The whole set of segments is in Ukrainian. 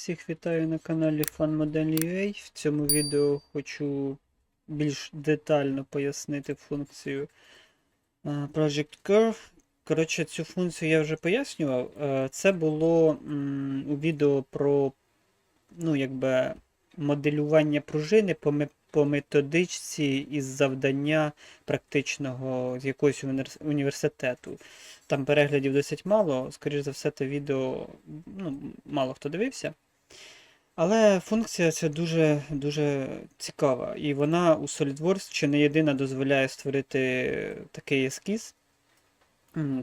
Всіх вітаю на каналі FunModel.ua. В цьому відео хочу більш детально пояснити функцію е, Project Curve. Коротше, цю функцію я вже пояснював. Е, Це було у відео про ну, якби, моделювання пружини по, методичці із завдання практичного з якогось університету. Там переглядів досить мало, скоріш за все, те відео ну, мало хто дивився. Але функція ця дуже, дуже цікава. І вона у SolidWorks чи не єдина дозволяє створити такий ескіз,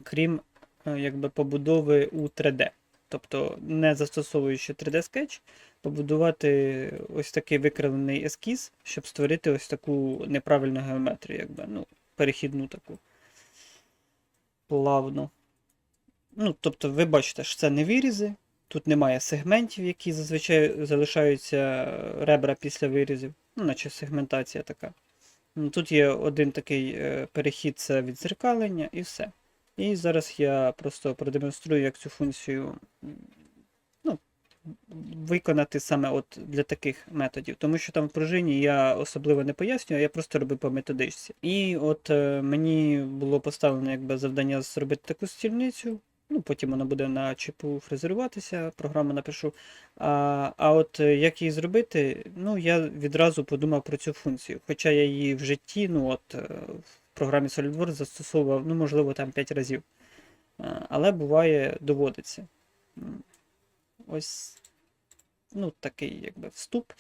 крім е, якби, побудови у 3D. Тобто, не застосовуючи 3D-скетч, побудувати ось такий викривлений ескіз, щоб створити ось таку неправильну геометрію, якби, ну, перехідну таку плавну. Ну, тобто, ви бачите, що це не вирізи, тут немає сегментів, які зазвичай залишаються е, ребра після вирізів, ну, наче сегментація така. Ну, Тут є один такий е, перехід, це відзеркалення і все. І зараз я просто продемонструю, як цю функцію ну, виконати саме от для таких методів. Тому що там в пружині я особливо не пояснюю, а я просто робив по методичці. І от е, мені було поставлено якби завдання зробити таку стільницю. Ну, потім вона буде на чіпу фрезеруватися, програму напишу. А, а от е, як її зробити, ну я відразу подумав про цю функцію. Хоча я її в житті, ну от е, в програмі SolidWorks застосовував, ну, можливо, там 5 разів. Але буває, доводиться. Ось ну, такий якби вступ.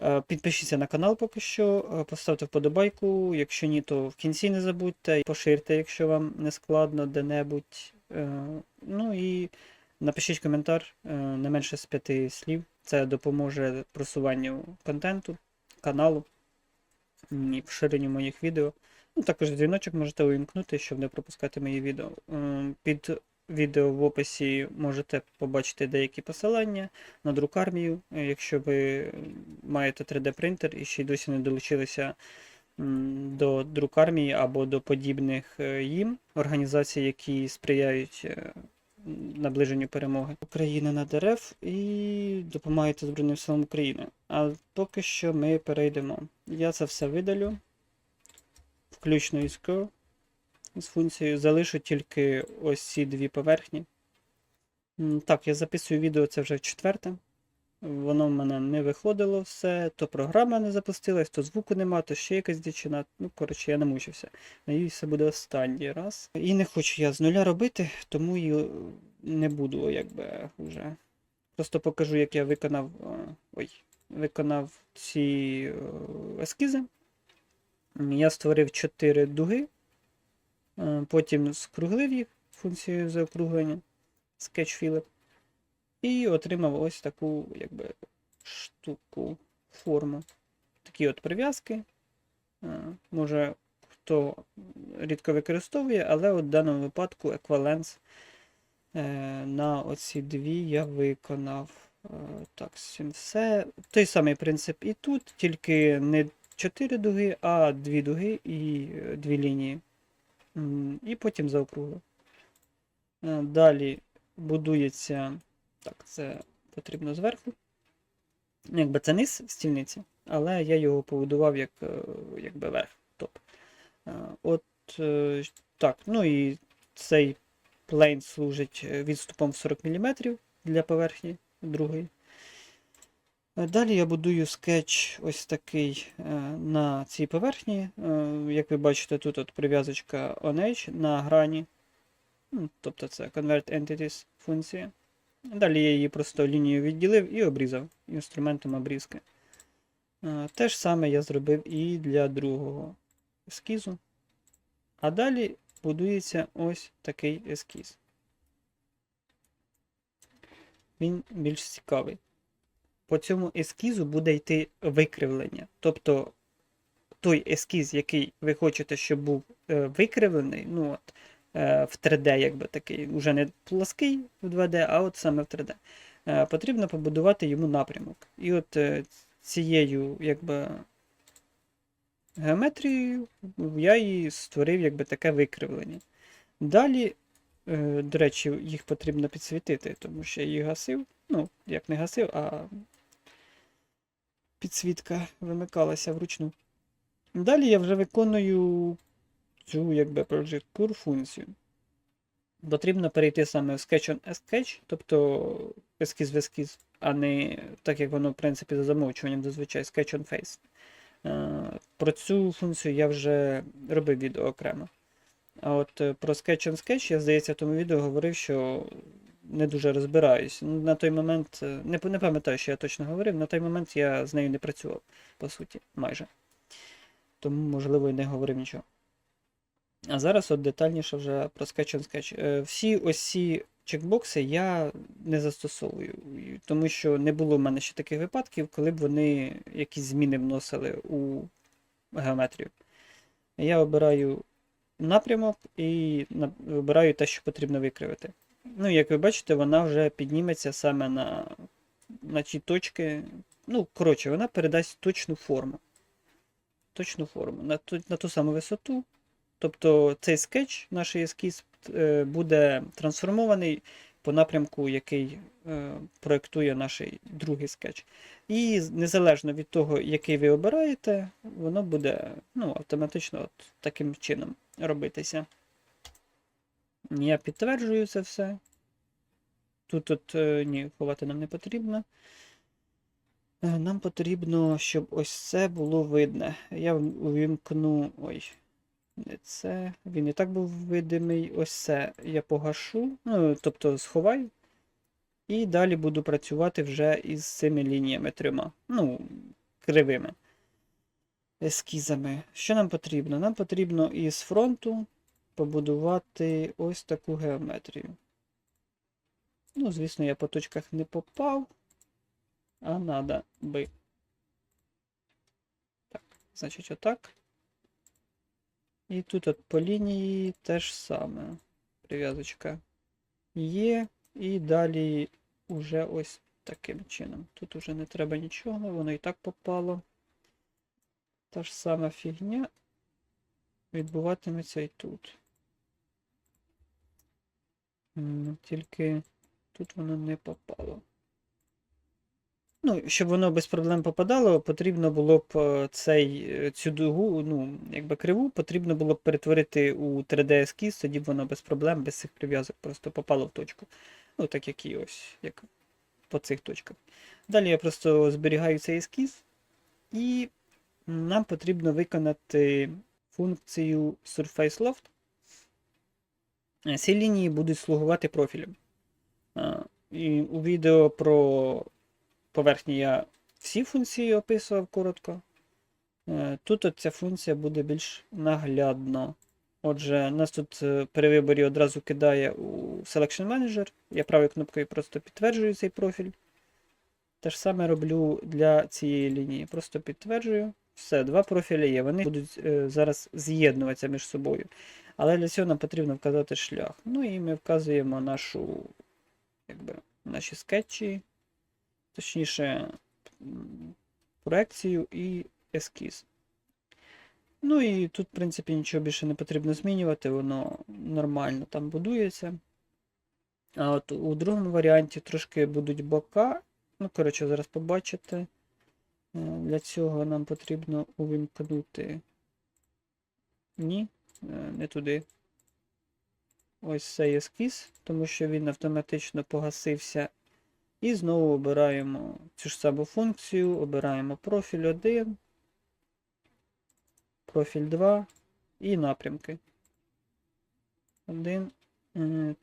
Е, Підпишіться на канал поки що, поставте вподобайку. Якщо ні, то в кінці не забудьте. Поширте, якщо вам не складно де-небудь. Е, Ну і напишіть коментар е, не менше з п'яти слів. Це допоможе просуванню контенту, каналу і поширенню моїх відео. Ну, також дзвіночок можете увімкнути, щоб не пропускати мої відео. Е, Під відео в описі можете побачити деякі посилання на друкармію, якщо ви маєте 3D-принтер і ще й досі не долучилися до друкармії або до подібних е, їм організацій, які сприяють е, наближенню перемоги України над РФ і допомагають Збройним силам України. А поки що ми перейдемо. Я це все видалю, включно із Curve, з функцією. Залишу тільки ось ці дві поверхні. Так, я записую відео, це вже четверте. Воно в мене не виходило все, то програма не запустилась, то звуку нема, то ще якась дичина. Ну, коротше, я не мучився. Надіюсь, це буде останній раз. І не хочу я з нуля робити, тому і е, не буду, якби вже. Просто покажу, як я виконав. е, Ой, виконав ці е, ескізи. Я створив 4 дуги, потім скруглив їх функцією заокруглення, Philip. І отримав ось таку якби, штуку, форму. Такі от прив'язки. Е, Може, хто рідко використовує, але от в даному випадку екваленс е, на оці дві я виконав. Е, Так, все. Той самий принцип і тут, тільки не 4 дуги, а 2 дуги і 2 лінії. І потім заокруглив. Е, Далі будується. Так, це потрібно зверху. Якби це низ стільниці, але я його побудував як е, якби верх. Топ. Е, От е, так, ну і цей плейн служить відступом в 40 мм для поверхні другої. Далі я будую скетч ось такий на цій поверхні. Як ви бачите, тут от прив'язочка OnEdge на грані. Тобто це Convert Entities функція. Далі я її просто лінією відділив і обрізав інструментом обрізки. Е, Те ж саме я зробив і для другого ескізу. А далі будується ось такий ескіз. Він більш цікавий. По цьому ескізу буде йти викривлення. Тобто той ескіз, який ви хочете, щоб був е, викривлений, ну от, в 3D, якби такий, уже не плоский в 2D, а от саме в 3D. Е, потрібно побудувати йому напрямок. І от е, цією якби, геометрією я її створив якби таке викривлення. Далі, е, до речі, їх потрібно підсвітити, тому що я їх гасив. Ну, як не гасив, а підсвітка вимикалася вручну. Далі я вже виконую цю якби Project Curve функцію. Потрібно перейти саме в Sketch on Sketch, тобто ескіз в ескіз, а не так як воно, в принципі, за замовчуванням зазвичай Sketch on Face. Е, Про цю функцію я вже робив відео окремо. А от е, про Sketch on Sketch, я здається, в тому відео говорив, що не дуже розбираюсь. Ну, На той момент, е, не, не пам'ятаю, що я точно говорив, на той момент я з нею не працював, по суті, майже. Тому, можливо, і не говорив нічого. А зараз от детальніше вже про Sketch on. Е, Всі ось ці чекбокси я не застосовую, тому що не було в мене ще таких випадків, коли б вони якісь зміни вносили у геометрію. Я обираю напрямок і вибираю те, що потрібно викривити. Ну, як ви бачите, вона вже підніметься саме на, на ті точки. Ну, коротше, вона передасть точну форму. Точну форму. На ту, на ту саму висоту. Тобто цей скетч, наш ескіз, е, буде трансформований по напрямку, який е, проєктує наш другий скетч. І незалежно від того, який ви обираєте, воно буде ну, автоматично от таким чином робитися. Я підтверджую це все. Тут от, е, ні, ховати нам не потрібно. Нам потрібно, щоб ось це було видне. Я увімкну. Ой, це. Він і так був видимий. Ось це я погашу. Ну, тобто сховаю. І далі буду працювати вже із цими лініями трьома. Ну, кривими ескізами. Що нам потрібно? Нам потрібно із фронту побудувати ось таку геометрію. Ну, звісно, я по точках не попав, а надо би. Так, значить, отак. І тут от по лінії теж саме. Прив'язочка є. І далі уже ось таким чином. Тут уже не треба нічого, воно і так попало. Та ж сама фігня відбуватиметься і тут. Тільки тут воно не попало. Ну, щоб воно без проблем попадало, потрібно було б е, цей, е, цю дугу, ну, якби криву, потрібно було б перетворити у 3D ескіз, тоді б воно без проблем, без цих прив'язок просто попало в точку. Ну, так як і ось, як по цих точках. Далі я просто зберігаю цей ескіз, і нам потрібно виконати функцію Surface Loft. Е, Ці лінії будуть слугувати профілем. І у відео про поверхні я всі функції описував коротко. Е, Тут ця функція буде більш наглядно. Отже, нас тут е, при виборі одразу кидає у Selection Manager. Я правою кнопкою просто підтверджую цей профіль. Те ж саме роблю для цієї лінії. Просто підтверджую. Все, два профілі є. Вони будуть е, зараз з'єднуватися між собою. Але для цього нам потрібно вказати шлях. Ну і ми вказуємо нашу, якби, наші скетчі, точніше, проекцію і ескіз. Ну і тут, в принципі, нічого більше не потрібно змінювати, воно нормально там будується. А от у другому варіанті трошки будуть бока. Ну, коротше, зараз побачите. Е, Для цього нам потрібно увімкнути. Ні, е, не туди. Ось цей ескіз, тому що він автоматично погасився. І знову обираємо цю ж саму функцію, обираємо профіль 1, профіль 2 і напрямки. Один. е,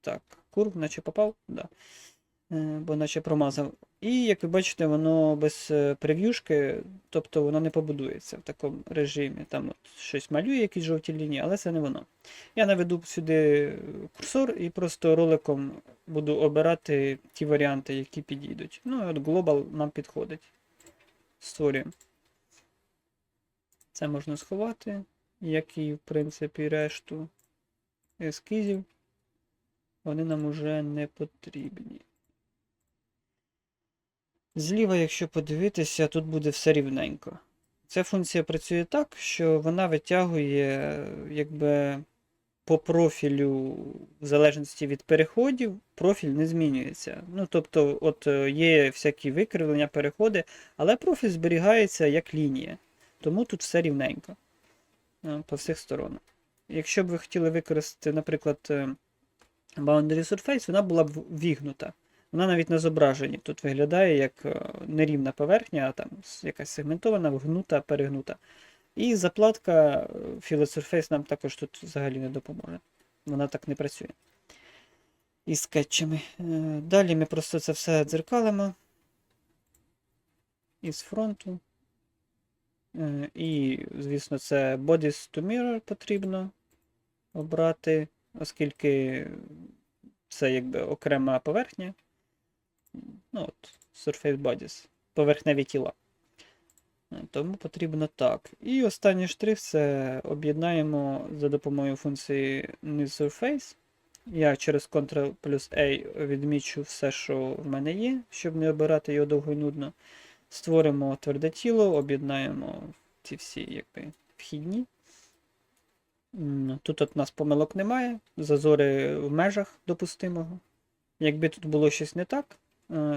Так, курв, наче попав, да. Е, бо наче промазав. І, як ви бачите, воно без е, прев'юшки, тобто воно не побудується в такому режимі. Там от щось малює, якісь жовті лінії, але це не воно. Я наведу сюди курсор і просто роликом буду обирати ті варіанти, які підійдуть. Ну і от Global нам підходить. Створюємо. Це можна сховати, як і, в принципі, решту ескізів. Вони нам уже не потрібні. Зліва, якщо подивитися, тут буде все рівненько. Ця функція працює так, що вона витягує, якби, по профілю, в залежності від переходів, профіль не змінюється. Ну, тобто, от е, є всякі викривлення, переходи, але профіль зберігається як лінія. Тому тут все рівненько е, по всіх сторонах. Якщо б ви хотіли використати, наприклад, е, Boundary Surface, вона була б вігнута. Вона навіть на зображенні тут виглядає як е, нерівна поверхня, а там якась сегментована, вгнута, перегнута. І заплатка е, Fillet Surface нам також тут взагалі не допоможе. Вона так не працює. І скетчами. Е, Далі ми просто це все дзеркалимо. Із фронту. Е, І, звісно, це Bodies to Mirror потрібно обрати, оскільки це якби окрема поверхня. Ну от, Surface Bodies. Поверхневі тіла. Е, Тому потрібно так. І останній штрих це об'єднаємо за допомогою функції NewSurface. Я через Ctrl плюс A відмічу все, що в мене є, щоб не обирати його довго і нудно. Створимо тверде тіло, об'єднаємо ці всі якби, вхідні. Тут от нас помилок немає, зазори в межах допустимого. Якби тут було щось не так,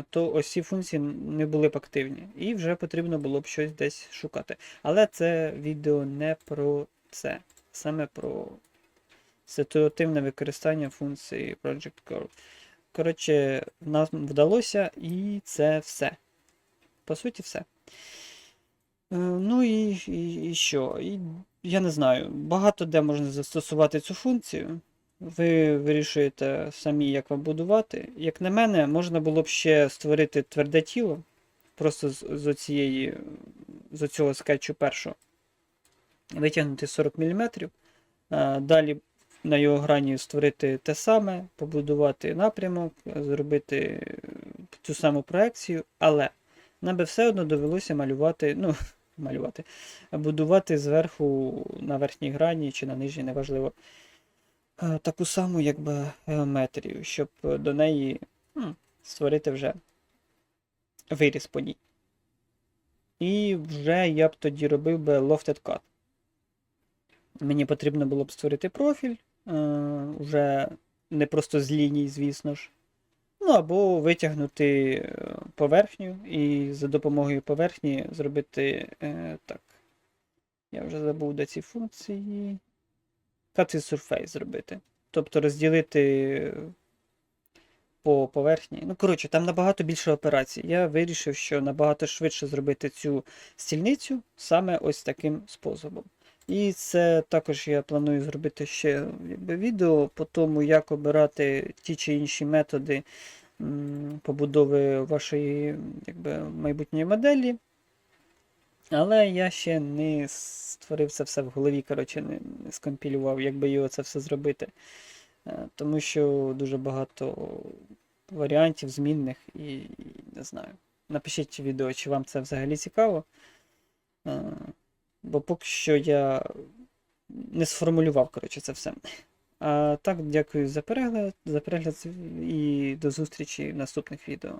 то ось ці функції не були б активні. І вже потрібно було б щось десь шукати. Але це відео не про це. Саме про ситуативне використання функції Project Curve. Коротше, нам вдалося, і це все. По суті, все. Е, Ну і, і, і що? І, я не знаю, багато де можна застосувати цю функцію. Ви вирішуєте самі, як вам будувати. Як на мене, можна було б ще створити тверде тіло, просто з, з, оцієї, з оцього скетчу першого. Витягнути 40 мм. Далі на його грані створити те саме, побудувати напрямок, зробити е, цю саму проекцію, але нам би все одно довелося малювати, ну, малювати, будувати зверху на верхній грані чи на нижній, неважливо, таку саму якби геометрію, щоб до неї м, створити вже виріз по ній. І вже я б тоді робив би lofted cut. Мені потрібно було б створити профіль, е, вже не просто з ліній, звісно ж. Ну, або витягнути е, поверхню і за допомогою поверхні зробити е, так. Я вже забув, де ці функції. With Surface зробити. Тобто розділити по поверхні. Ну, коротше, там набагато більше операцій. Я вирішив, що набагато швидше зробити цю стільницю саме ось таким способом. І це також я планую зробити ще відео по тому, як обирати ті чи інші методи побудови вашої якби, майбутньої моделі. Але я ще не створив це все в голові, коротше, не, скомпілював, як би його це все зробити. Е, Тому що дуже багато варіантів змінних і, і не знаю. Напишіть відео, чи вам це взагалі цікаво. Е, Бо поки що я не сформулював, коротше, це все. А так, дякую за перегляд, за перегляд і до зустрічі в наступних відео.